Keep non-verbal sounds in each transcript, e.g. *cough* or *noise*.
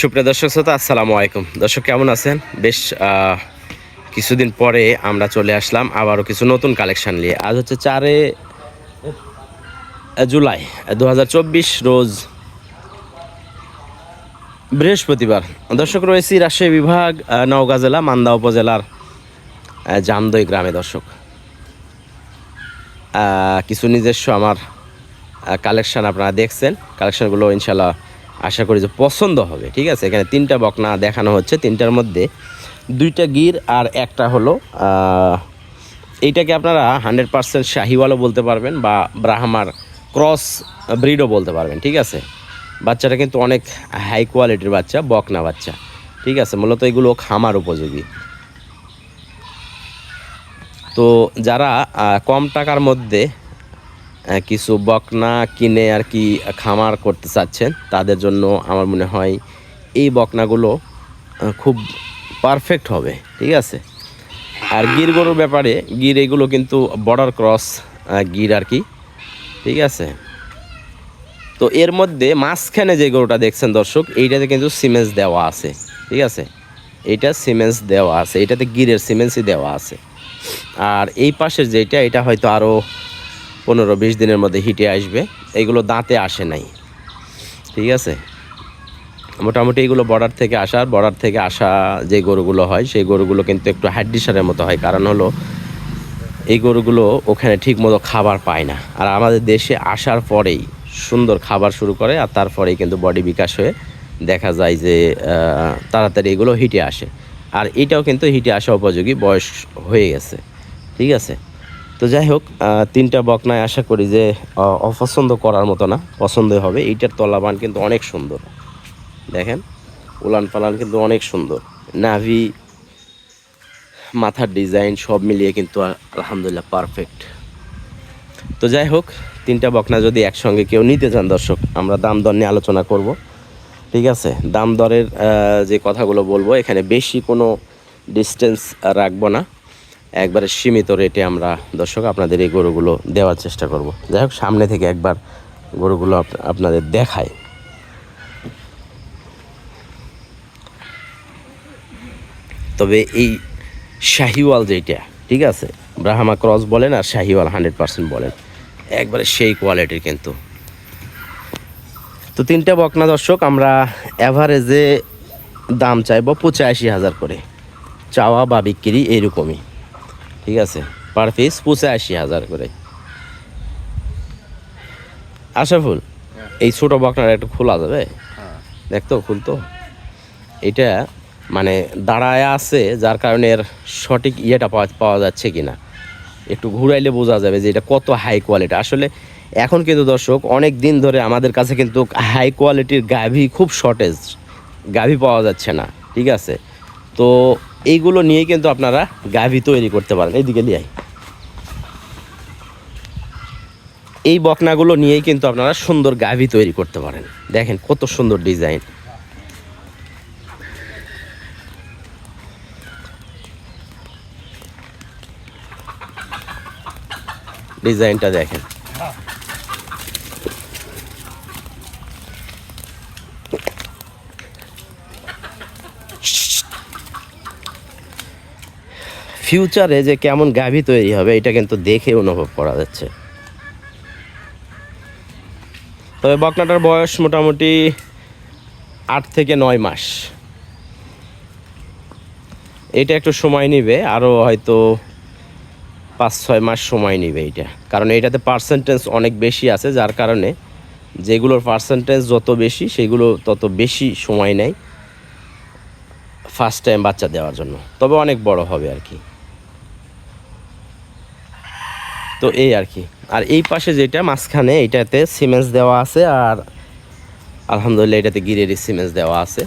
সুপ্রিয় দর্শক শ্রোতা, আসসালামু আলাইকুম। দর্শক, কেমন আছেন? বেশ কিছুদিন পরে আমরা চলে আসলাম আবারও কিছু নতুন কালেকশন নিয়ে। আজ হচ্ছে চারে জুলাই দু হাজার চব্বিশ, রোজ বৃহস্পতিবার। দর্শক, রয়েছি রাজশাহী বিভাগ নওগাঁ জেলা, মান্দা উপজেলার জামদই গ্রামে। দর্শক কিছু নিজস্ব আমার কালেকশন আপনারা দেখছেন। কালেকশনগুলো ইনশাল্লাহ আশা করি যে পছন্দ হবে, ঠিক আছে? এখানে তিনটা বকনা দেখানো হচ্ছে। তিনটার মধ্যে দুইটা গির আর একটা হলো এইটাকে আপনারা হান্ড্রেড পার্সেন্ট শাহিওয়ালও বলতে পারবেন বা ব্রাহ্মার ক্রস ব্রিডও বলতে পারবেন, ঠিক আছে? বাচ্চাটা কিন্তু অনেক হাই কোয়ালিটির বাচ্চা, বকনা বাচ্চা, ঠিক আছে? মূলত এগুলো খামার উপযোগী। তো যারা কম টাকার মধ্যে কিছু বকনা কিনে আর কি খামার করতে চাচ্ছেন, তাদের জন্য আমার মনে হয় এই বকনাগুলো খুব পারফেক্ট হবে, ঠিক আছে? আর গির গরুর ব্যাপারে, গির এগুলো কিন্তু বর্ডার ক্রস গির আর কি, ঠিক আছে? তো এর মধ্যে মাঝখানে যে গরুটা দেখছেন দর্শক, এইটাতে কিন্তু সিমেন্স দেওয়া আছে, ঠিক আছে? এইটা সিমেন্স দেওয়া আছে এটাতে গিরের সিমেন্সই দেওয়া আছে। আর এই পাশের যেটা, এটা হয়তো আরও পনেরো বিশ দিনের মধ্যে হিটে আসবে। এগুলো দাঁতে আসে নাই। ঠিক আছে? মোটামুটি এগুলো বর্ডার থেকে আসার, বর্ডার থেকে আসা যে গরুগুলো হয়, সেই গরুগুলো কিন্তু একটু হাড্ডিসারের মতো হয়। কারণ হলো, এই গরুগুলো ওখানে ঠিক মতো খাবার পায় না। আর আমাদের দেশে আসার পরেই সুন্দর খাবার শুরু করে, আর তারপরেই কিন্তু বডি বিকাশ হয়ে দেখা যায় যে তাড়াতাড়ি এগুলো হিটে আসে। আর এটাও কিন্তু হিটে আসা উপযোগী, বয়স হয়ে গেছে। ঠিক আছে? তো যাই হোক তিনটা বকনায় আশা করি যে অপছন্দ করার মতো না, পছন্দই হবে। এইটার তলাবান কিন্তু অনেক সুন্দর। দেখেন উলান পালান কিন্তু অনেক সুন্দর। নাভি, মাথার ডিজাইন সব মিলিয়ে কিন্তু আলহামদুলিল্লাহ পারফেক্ট। তো যাই হোক, তিনটা বকনা যদি একসঙ্গে কেউ নিতে চান, দর্শক, আমরা দাম দর নিয়ে আলোচনা করব। ঠিক আছে? দাম দরের যে কথাগুলো বলব, এখানে বেশি কোনো ডিস্টেন্স রাখব না। একবারে সীমিত রেটে আমরা দর্শক আপনাদের এই গরুগুলো দেওয়ার চেষ্টা করব। যাই হোক, সামনে থেকে একবার গরুগুলো আপনাদের দেখায় তবে এই শাহিওয়াল যেটা ঠিক আছে? ব্রাহ্মা ক্রস বলেন আর শাহিওয়াল হান্ড্রেড পার্সেন্ট বলেন। একবারে সেই কোয়ালিটির কিন্তু। তো তিনটা বকনা দর্শক, আমরা অ্যাভারেজে দাম চাইব পঁচাশি হাজার করে। চাওয়া বা বিক্রি এইরকমই। ঠিক আছে পার পিস পঁচাশি হাজার করে। আশাফুল এই ছোট বকনাটা একটু খোলা যাবে? দেখতো খুলতো এটা মানে দাঁড়ায় আছে যার কারণে এর সঠিক ইয়েটা পাওয়া পাওয়া যাচ্ছে কি না একটু ঘুরাইলে বোঝা যাবে যে এটা কত হাই কোয়ালিটি আসলে এখন কিন্তু দর্শক অনেক দিন ধরে আমাদের কাছে কিন্তু হাই কোয়ালিটির গাভি খুব শর্টেজ গাভি পাওয়া যাচ্ছে না ঠিক আছে? তো এইগুলো নিয়ে কিন্তু আপনারা গাভি তৈরি করতে পারেন। এইদিকে লিয়াই এই বকনাগুলো নিয়েই কিন্তু আপনারা সুন্দর গাভি তৈরি করতে পারেন। দেখেন কত সুন্দর ডিজাইন। ডিজাইনটা দেখেন। ফিউচারে যে কেমন গাভী তৈরি হবে, এটা কিন্তু দেখে অনুভব করা যাচ্ছে। তবে বকনাটার বয়স মোটামুটি আট থেকে নয় মাস। এটা একটু সময় নিবে, আরও হয়তো পাঁচ ছয় মাস সময় নেবে এটা। কারণ এটাতে পার্সেন্টেজ অনেক বেশি আছে, যার কারণে যেগুলোর পার্সেন্টেজ যত বেশি, সেগুলো তত বেশি সময় নেয় ফার্স্ট টাইম বাচ্চা দেওয়ার জন্য। তবে অনেক বড় হবে আর কি। তো এই আর কি। আর এই পাশে যেটা, মাঝখানে এটাতে সিমেন্স দেওয়া আছে আর আলহামদুলিল্লাহ এটাতে গিরেরই সিমেন্স দেওয়া আছে।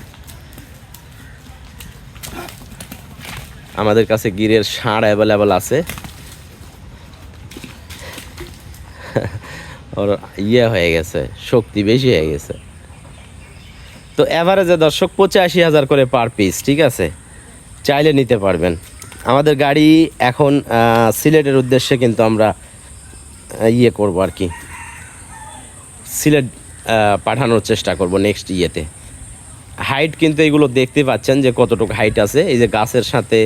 আমাদের কাছে গিরের সার অ্যাভেলেবেল আছে। *laughs* ওর ইয়ে হয়ে গেছে, শক্তি বেশি হয়ে গেছে। তো অ্যাভারেজে দর্শক পঁচাশি হাজার করে পার পিস ঠিক আছে? চাইলে নিতে পারবেন। আমাদের গাড়ি এখন সিলেটের উদ্দেশ্যে কিন্তু আমরা ইয়ে করব আর কি। সিলেট পাঠানোর চেষ্টা করব নেক্সট ইয়েতে। হাইট কিন্তু এগুলো দেখতে পাচ্ছেন যে কতটুকু হাইট আছে। এই যে গাছের সাথে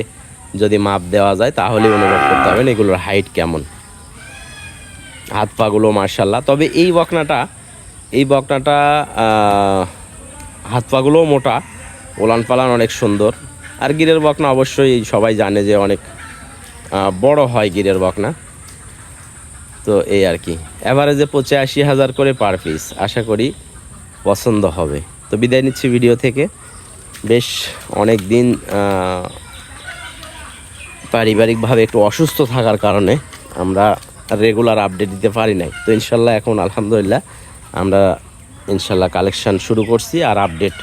যদি মাপ দেওয়া যায় তাহলে অনুভব করতে পারবেন এগুলোর হাইট কেমন। হাত পাগুলো মার্শাল্লাহ তবে এই বকনাটা এই বকনাটা হাত পাগুলোও মোটা। ওলান পালান অনেক সুন্দর। আর গিরের বকনা অবশ্যই সবাই জানে যে অনেক বড় হয় গিরের বকনা। তো এই আর কি। অ্যাভারেজে পঁচাশি হাজার করে পার পিস আশা করি পছন্দ হবে। তো বিদায় নিচ্ছি ভিডিও থেকে। বেশ অনেক দিন পারিবারিকভাবে একটু অসুস্থ থাকার কারণে আমরা রেগুলার আপডেট দিতে পারি নাই। তো ইনশাল্লাহ এখন আলহামদুলিল্লাহ আমরা ইনশাল্লাহ কালেকশান শুরু করছি আর আপডেট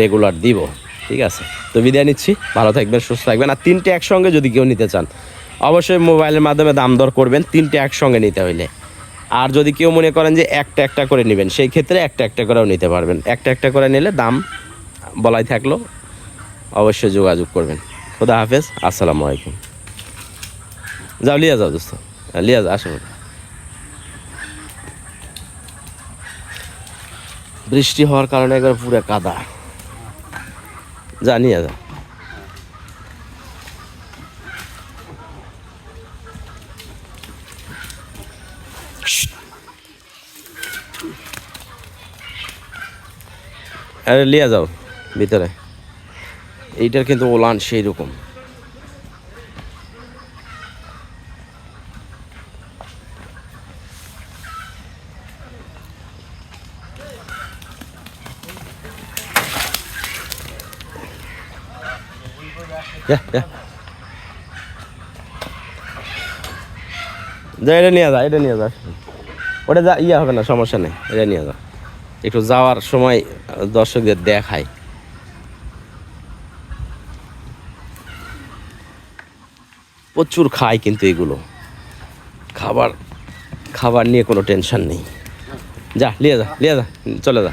রেগুলার দিব। ঠিক আছে। তো বিদায় নিচ্ছি। ভালো থাকবেন, সুস্থ থাকবেন। আর তিনটে একসঙ্গে যদি কেউ নিতে চান, অবশ্যই মোবাইলের মাধ্যমে দাম দর করবেন, তিনটে একসঙ্গে নিতে হইলে। আর যদি কেউ মনে করেন যে একটা একটা করে নেবেন, সেই ক্ষেত্রে একটা একটা করেও নিতে পারবেন। একটা একটা করে নিলে দাম বলাই থাকল, অবশ্যই যোগাযোগ করবেন। খুদা হাফেজ, আসসালামু আলাইকুম। যাও, লিয়া যাও দোস্ত। লিয়া যাও আসো। বৃষ্টি হওয়ার কারণে একবার পুরো কাদা। নিয়ে যা আরে লিয়া যাও ভিতরে। এইটার কিন্তু ওলান সেই রকম যা, এটা নিয়ে যা, এটা নিয়ে যা। ওটা যা ইয়ে হবে না, সমস্যা নেই, এটা নিয়ে যা। একটু যাওয়ার সময় দর্শকদের দেখায় প্রচুর খায় কিন্তু এগুলো। খাবার খাবার নিয়ে কোনো টেনশন নেই। যা লিয়ে যা লিয়ে যা, চলে যা।